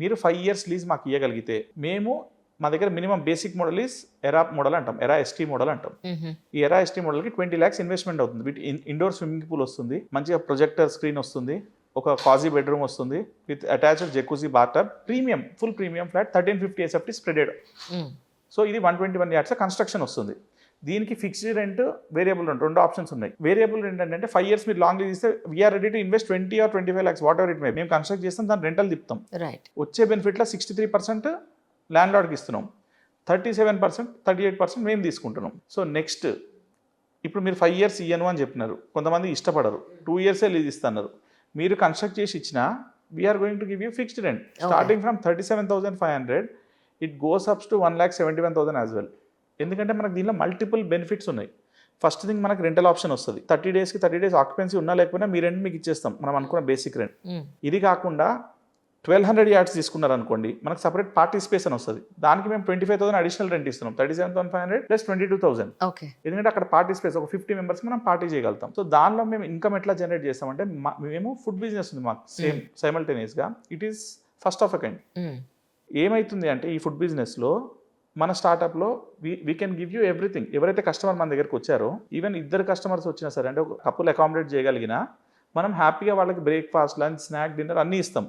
మీరు five years lease మాకు ఇవ్వగలిగితే మేము మా దగ్గర minimum basic model is Era model అంటాం ఎరా ఎస్టీ మోడల్ అంటాం. ఈ ఎరా ఎస్టీ మోడల్కి ట్వంటీ ల్యాక్స్ ఇన్వెస్ట్మెంట్ అవుతుంది వీటి ఇండోర్ స్విమ్మింగ్ పూల్ వస్తుంది మంచిగా ప్రొజెక్టర్ స్క్రీన్ వస్తుంది ఒక కాజీ బెడ్రూమ్ వస్తుంది with attached jacuzzi bathtub premium full premium flat thirteen fifty SFT spreaded. So ఇది one twenty one yards construction వస్తుంది దీనికి ఫిక్స్డ్ రెంట్ వేరియబుల్ రెంట్ రెండు ఆప్షన్స్ ఉన్నాయి. వేరియబుల్ రెంట్ అంటే ఫైవ్ ఇయర్స్ మీరు లాంగ్ లీజ్ ఇస్తే we're ready to invest twenty or twenty five lakhs whatever it may మేము construct చేస్తాం దాని రెంటల్ తిప్పుతాం. రైట్ వచ్చే బెనిఫిట్లో సిక్స్టీ త్రీ పర్సెంట్ ల్యాండ్ లార్డ్కి ఇస్తున్నాం. Thirty seven percent thirty eight percent మేము తీసుకుంటున్నాం. సో నెక్స్ట్ ఇప్పుడు మీరు ఫైవ్ ఇయర్స్ ఇయ్యను అని చెప్పినారు. కొంతమంది ఇష్టపడరు. టూ ఇయర్సే లీజ్ ఇస్తున్నారు. మీరు కన్స్ట్రక్ట్ చేసి ఇచ్చినా we're going to give you fixed rent starting from thirty seven thousand five hundred it goes ups to one lakh seventy one thousand as well ఎందుకంటే మనకు దీనిలో మల్టిపుల్ బెనిఫిట్స్ ఉన్నాయి. ఫస్ట్ థింగ్ మనకు rental option వస్తుంది. Thirty డేస్కి thirty days occupancy ఉన్నా లేకపోయినా మీ rent మీకు ఇచ్చేస్తాం. మనం అనుకున్న బేసిక్ రెంట్ మ్మ్. ఇది కాకుండా ట్వెల్వ్ హండ్రెడ్ యార్డ్స్ తీసుకున్నారు అనుకోండి మనకు సపరేట్ పార్టీ స్పేస్ అని వస్తుంది. దానికి మేము twenty five thousand additional rent ఇస్తున్నాం. Thirty seven thousand five hundred plus twenty two thousand okay ఎందుకంటే అక్కడ పార్టీ స్పేస్ ఒక ఫిఫ్టీ మెంబర్స్ మనం పార్టీ చేయగలుగుతాం. సో దానిలో మేము ఇన్కమ్ ఎట్లా జనరేట్ చేస్తామంటే మేము ఫుడ్ బిజినెస్ ఉంది మాకు same సైమల్టేనియస్గా it is first of a kind. ఏమైతుంది అంటే ఈ ఫుడ్ బిజినెస్లో మన స్టార్టప్లో we we can give you everything ఎవరైతే కస్టమర్ మన దగ్గరికి వచ్చారో ఈవెన్ ఇద్దరు కస్టమర్స్ వచ్చినా సరే అంటే ఒక కప్పులు అకామిడేట్ చేయగలిగినా మనం హ్యాపీగా వాళ్ళకి బ్రేక్ఫాస్ట్ లంచ్ స్నాక్ డిన్నర్ అన్నీ ఇస్తాం.